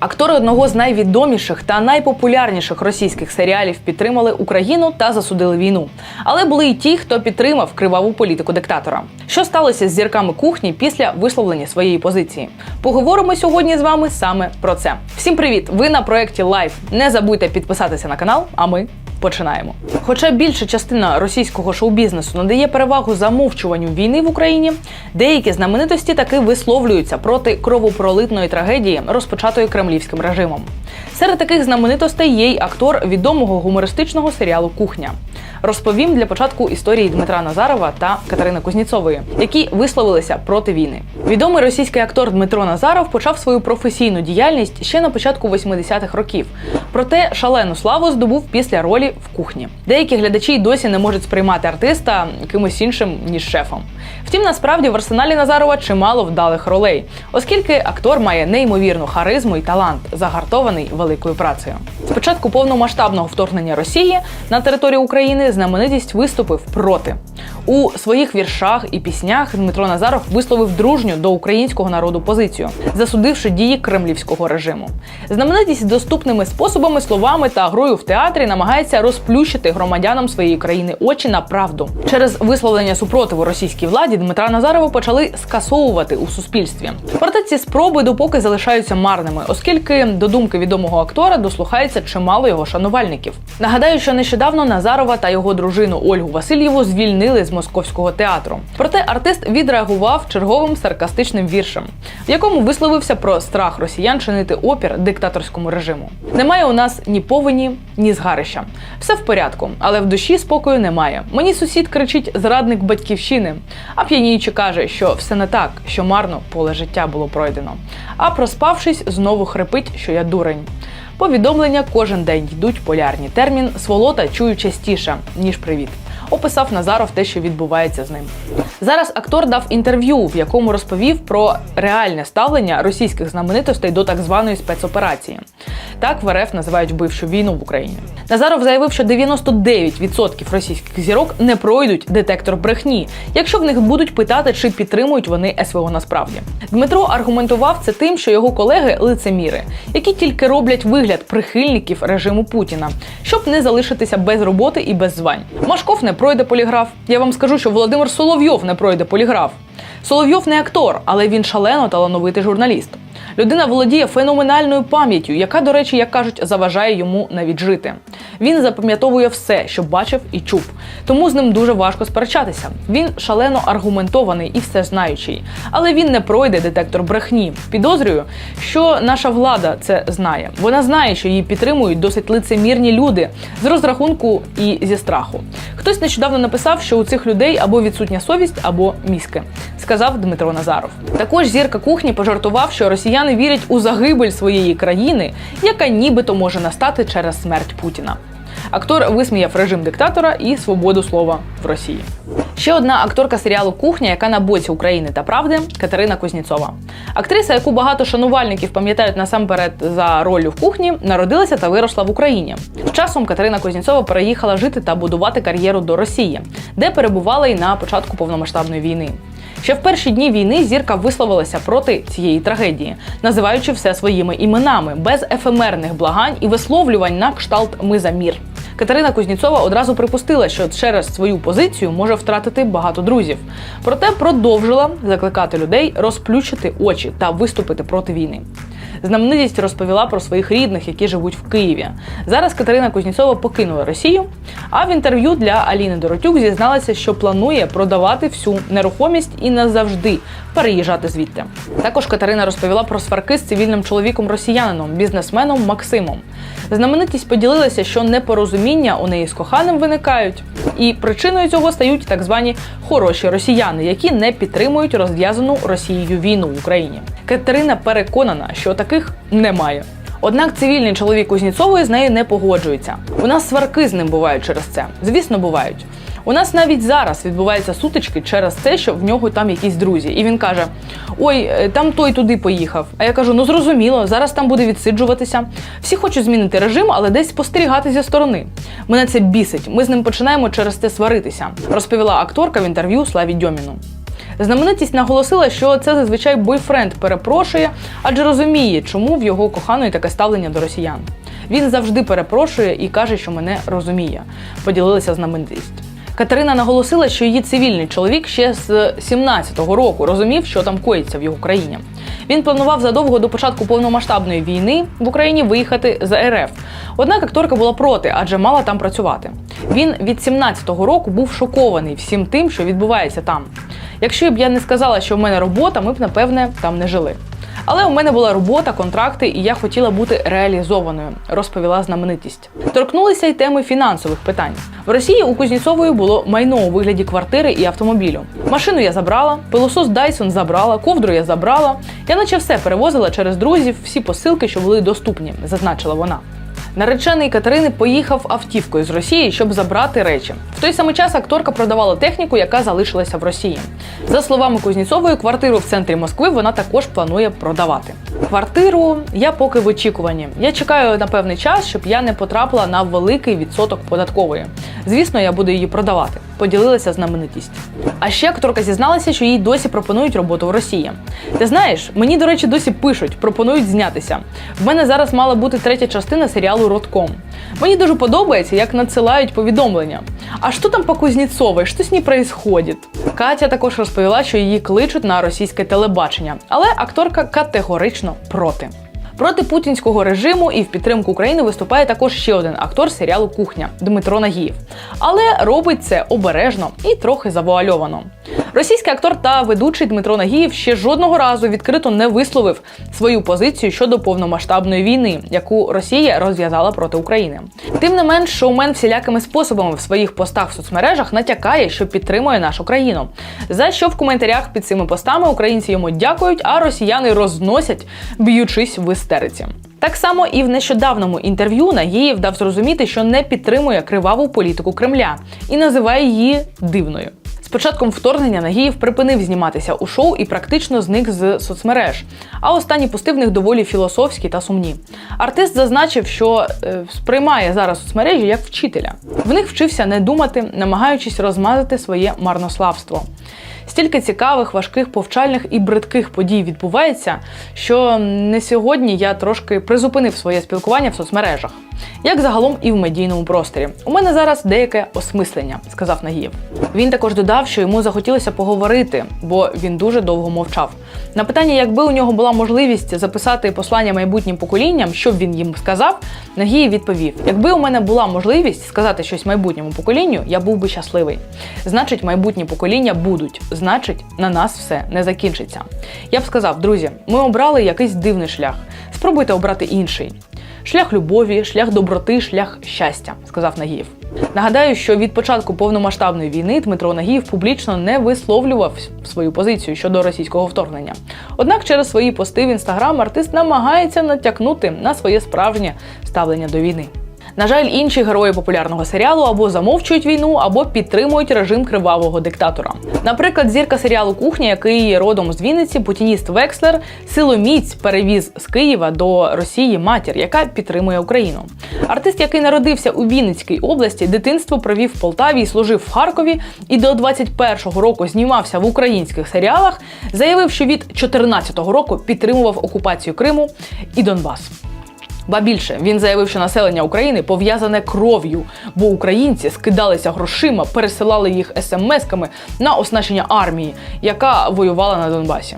Актори одного з найвідоміших та найпопулярніших російських серіалів підтримали Україну та засудили війну. Але були й ті, хто підтримав криваву політику диктатора. Що сталося з зірками кухні після висловлення своєї позиції? Поговоримо сьогодні з вами саме про це. Всім привіт! Ви на проєкті Лайф. Не забудьте підписатися на канал, а ми Починаємо. Хоча більша частина російського шоу-бізнесу надає перевагу замовчуванню війни в Україні, деякі знаменитості таки висловлюються проти кровопролитної трагедії, розпочатої кремлівським режимом. Серед таких знаменитостей є й актор відомого гумористичного серіалу Кухня. Розповім для початку історії Дмитра Назарова та Катерини Кузніцової, які висловилися проти війни. Відомий російський актор Дмитро Назаров почав свою професійну діяльність ще на початку 80-х років. Проте шалену славу здобув після ролі в кухні. Деякі глядачі й досі не можуть сприймати артиста кимось іншим ніж шефом. Втім, насправді в арсеналі Назарова чимало вдалих ролей, оскільки актор має неймовірну харизму і талант, загартований великою працею. Спочатку повномасштабного вторгнення Росії на територію України знаменитість виступив проти. У своїх віршах і піснях Дмитро Назаров висловив дружню до українського народу позицію, засудивши дії кремлівського режиму. Знаменитість доступними способами, словами та грою в театрі намагається розплющити громадянам своєї країни очі на правду. Через висловлення супротиву російській владі Дмитра Назарова почали скасовувати у суспільстві. Проте ці спроби допоки залишаються марними, оскільки до думки відомого актора дослухається чимало його шанувальників. Нагадаю, що нещодавно Назарова та його дружину Ольгу Васильєву звільнили з московського театру. Проте артист відреагував черговим саркастичним віршем, в якому висловився про страх росіян чинити опір диктаторському режиму. Немає у нас ні повені, ні згарища. Все в порядку, але в душі спокою немає. Мені сусід кричить зрадник батьківщини, а п'яніючи каже, що все не так, що марно поле життя було пройдено. А проспавшись, знову хрипить, що я дурень. Повідомлення кожен день йдуть полярні. Термін сволота чую частіше ніж привіт. Описав Назаров те, що відбувається з ним. Зараз актор дав інтерв'ю, в якому розповів про реальне ставлення російських знаменитостей до так званої спецоперації. Так в РФ називають вбивчу війну в Україні. Назаров заявив, що 99% російських зірок не пройдуть детектор брехні, якщо в них будуть питати, чи підтримують вони СВО насправді. Дмитро аргументував це тим, що його колеги лицеміри, які тільки роблять вигляд прихильників режиму Путіна, щоб не залишитися без роботи і без звань. Машков не пройде поліграф. Я вам скажу, що Володимир Соловйов не пройде поліграф. Соловйов не актор, але він шалено талановитий журналіст. Людина володіє феноменальною пам'яттю, яка, до речі, як кажуть, заважає йому навіть жити. Він запам'ятовує все, що бачив і чув. Тому з ним дуже важко сперечатися. Він шалено аргументований і всезнаючий. Але він не пройде детектор брехні. Підозрюю, що наша влада це знає. Вона знає, що її підтримують досить лицемірні люди з розрахунку і зі страху. Хтось нещодавно написав, що у цих людей або відсутня совість, або мізки, сказав Дмитро Назаров. Також зірка кухні пожартував, що росіяни вірять у загибель своєї країни, яка нібито може настати через смерть Путіна. Актор висміяв режим диктатора і свободу слова в Росії. Ще одна акторка серіалу Кухня, яка на боці України та правди Катерина Кузніцова. Актриса, яку багато шанувальників пам'ятають насамперед за ролью в кухні, народилася та виросла в Україні. З часом Катерина Кузніцова переїхала жити та будувати кар'єру до Росії, де перебувала й на початку повномасштабної війни. Ще в перші дні війни зірка висловилася проти цієї трагедії, називаючи все своїми іменами, без ефемерних благань і висловлювань на кшталт Ми за мір. Катерина Кузніцова одразу припустила, що через свою позицію може втратити багато друзів. Проте продовжила закликати людей розплющити очі та виступити проти війни. Знаменитість розповіла про своїх рідних, які живуть в Києві. Зараз Катерина Кузніцова покинула Росію. А в інтерв'ю для Аліни Доротюк зізналася, що планує продавати всю нерухомість і назавжди переїжджати звідти. Також Катерина розповіла про сварки з цивільним чоловіком росіянином, бізнесменом Максимом. Знаменитість поділилася, що непорозуміння у неї з коханим виникають, і причиною цього стають так звані хороші росіяни, які не підтримують розв'язану Росією війну в Україні. Катерина переконана, що таких немає. Однак цивільний чоловік Кузніцової з нею не погоджується. У нас сварки з ним бувають через це. Звісно, бувають. У нас навіть зараз відбуваються сутички через те, що в нього там якісь друзі. І він каже: Ой, е, там той туди поїхав. А я кажу: ну зрозуміло, зараз там буде відсиджуватися. Всі хочуть змінити режим, але десь спостерігати зі сторони. Мене це бісить. Ми з ним починаємо через це сваритися, розповіла акторка в інтерв'ю Славі Дьоміну. Знаменитість наголосила, що це зазвичай бойфренд перепрошує, адже розуміє, чому в його коханої таке ставлення до росіян. Він завжди перепрошує і каже, що мене розуміє. Поділилася знаменитість. Катерина наголосила, що її цивільний чоловік ще з 17-го року розумів, що там коїться в його країні. Він планував задовго до початку повномасштабної війни в Україні виїхати з РФ. Однак акторка була проти, адже мала там працювати. Він від 17-го року був шокований всім тим, що відбувається там. Якщо б я не сказала, що в мене робота, ми б напевне там не жили. Але у мене була робота, контракти, і я хотіла бути реалізованою, розповіла знаменитість. Торкнулися й теми фінансових питань. В Росії у Кузнєцової було майно у вигляді квартири і автомобілю. Машину я забрала, пилосос Dyson забрала, ковдру я забрала. Я наче все перевозила через друзів, всі посилки, що були доступні, зазначила вона. Наречений Катерини поїхав автівкою з Росії, щоб забрати речі. В той самий час акторка продавала техніку, яка залишилася в Росії. За словами Кузнєцової, квартиру в центрі Москви вона також планує продавати. Квартиру я поки в очікуванні. Я чекаю на певний час, щоб я не потрапила на великий відсоток податкової. Звісно, я буду її продавати. Поділилася знаменитість. А ще акторка зізналася, що їй досі пропонують роботу в Росії. Ти знаєш, мені, до речі, досі пишуть, пропонують знятися. В мене зараз мала бути третя частина серіалу Родком. Мені дуже подобається, як надсилають повідомлення. А що там по Кузнєцовій? Що з ній происходит? Катя також розповіла, що її кличуть на російське телебачення, але акторка категорично проти. Проти путінського режиму і в підтримку України виступає також ще один актор серіалу Кухня Дмитро Нагієв. Але робить це обережно і трохи завуальовано. Російський актор та ведучий Дмитро Нагієв ще жодного разу відкрито не висловив свою позицію щодо повномасштабної війни, яку Росія розв'язала проти України. Тим не менш, шоумен всілякими способами в своїх постах в соцмережах натякає, що підтримує нашу країну. За що в коментарях під цими постами українці йому дякують, а росіяни розносять, б'ючись в істериці. Так само і в нещодавному інтерв'ю Нагієв дав зрозуміти, що не підтримує криваву політику Кремля і називає її дивною. З початком вторгнення Нагієв припинив зніматися у шоу і практично зник з соцмереж. А останні пусти в них доволі філософські та сумні. Артист зазначив, що е, сприймає зараз соцмережі як вчителя. В них вчився не думати, намагаючись розмазати своє марнославство. Стільки цікавих, важких, повчальних і бридких подій відбувається, що не сьогодні я трошки призупинив своє спілкування в соцмережах, як загалом і в медійному просторі. У мене зараз деяке осмислення, сказав Нагієв. Він також додав, що йому захотілося поговорити, бо він дуже довго мовчав. На питання, якби у нього була можливість записати послання майбутнім поколінням, що б він їм сказав, Нагієв відповів: якби у мене була можливість сказати щось майбутньому поколінню, я був би щасливий. Значить, майбутні покоління будуть. Значить, на нас все не закінчиться. Я б сказав, друзі, ми обрали якийсь дивний шлях. Спробуйте обрати інший. Шлях любові, шлях доброти, шлях щастя, сказав Нагіїв. Нагадаю, що від початку повномасштабної війни Дмитро Нагіїв публічно не висловлював свою позицію щодо російського вторгнення. Однак через свої пости в інстаграм артист намагається натякнути на своє справжнє ставлення до війни. На жаль, інші герої популярного серіалу або замовчують війну, або підтримують режим кривавого диктатора. Наприклад, зірка серіалу Кухня, який є родом з Вінниці, путініст Векслер, силоміць перевіз з Києва до Росії матір, яка підтримує Україну. Артист, який народився у Вінницькій області, дитинство провів в Полтаві і служив в Харкові, і до 21-го року знімався в українських серіалах, заявив, що від 14-го року підтримував окупацію Криму і Донбас. Ба більше він заявив, що населення України пов'язане кров'ю, бо українці скидалися грошима, пересилали їх смс-ками на оснащення армії, яка воювала на Донбасі.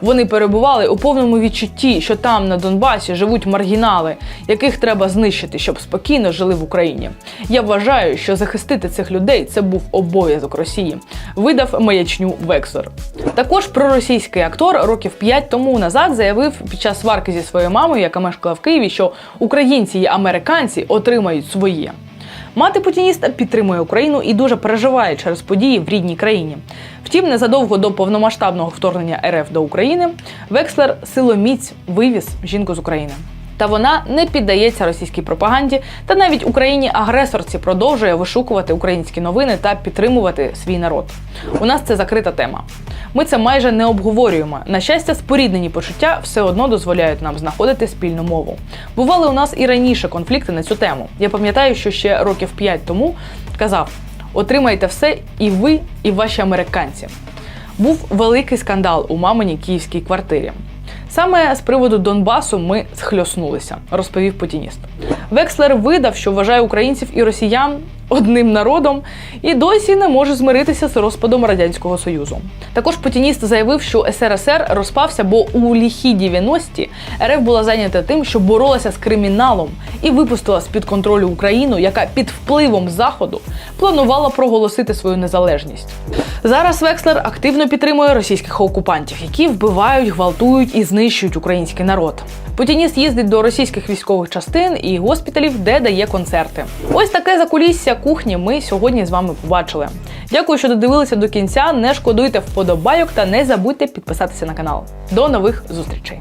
Вони перебували у повному відчутті, що там на Донбасі живуть маргінали, яких треба знищити, щоб спокійно жили в Україні. Я вважаю, що захистити цих людей це був обов'язок Росії. Видав маячню Вексер. Також проросійський актор років 5 тому назад заявив під час сварки зі своєю мамою, яка мешкала в Києві, що українці і американці отримають своє. Мати путініста підтримує Україну і дуже переживає через події в рідній країні. Втім, незадовго до повномасштабного вторгнення РФ до України Векслер силоміць вивіз жінку з України. Та вона не піддається російській пропаганді, та навіть Україні-агресорці продовжує вишукувати українські новини та підтримувати свій народ. У нас це закрита тема. Ми це майже не обговорюємо. На щастя, споріднені почуття все одно дозволяють нам знаходити спільну мову. Бували у нас і раніше конфлікти на цю тему. Я пам'ятаю, що ще років 5 тому казав: отримайте все, і ви, і ваші американці. був великий скандал у маминій київській квартирі. Саме з приводу Донбасу ми схльоснулися, розповів путініст. Векслер видав, що вважає українців і росіян одним народом і досі не може змиритися з розпадом радянського союзу. Також путініст заявив, що СРСР розпався, бо у ліхі 90-ті РФ була зайнята тим, що боролася з криміналом і випустила з під контролю Україну, яка під впливом заходу планувала проголосити свою незалежність. Зараз Векслер активно підтримує російських окупантів, які вбивають, гвалтують і знищують український народ. Путініст їздить до російських військових частин і госпіталів, де дає концерти. Ось таке закулісся кухні ми сьогодні з вами побачили. Дякую, що додивилися до кінця. Не шкодуйте вподобайок та не забудьте підписатися на канал. До нових зустрічей!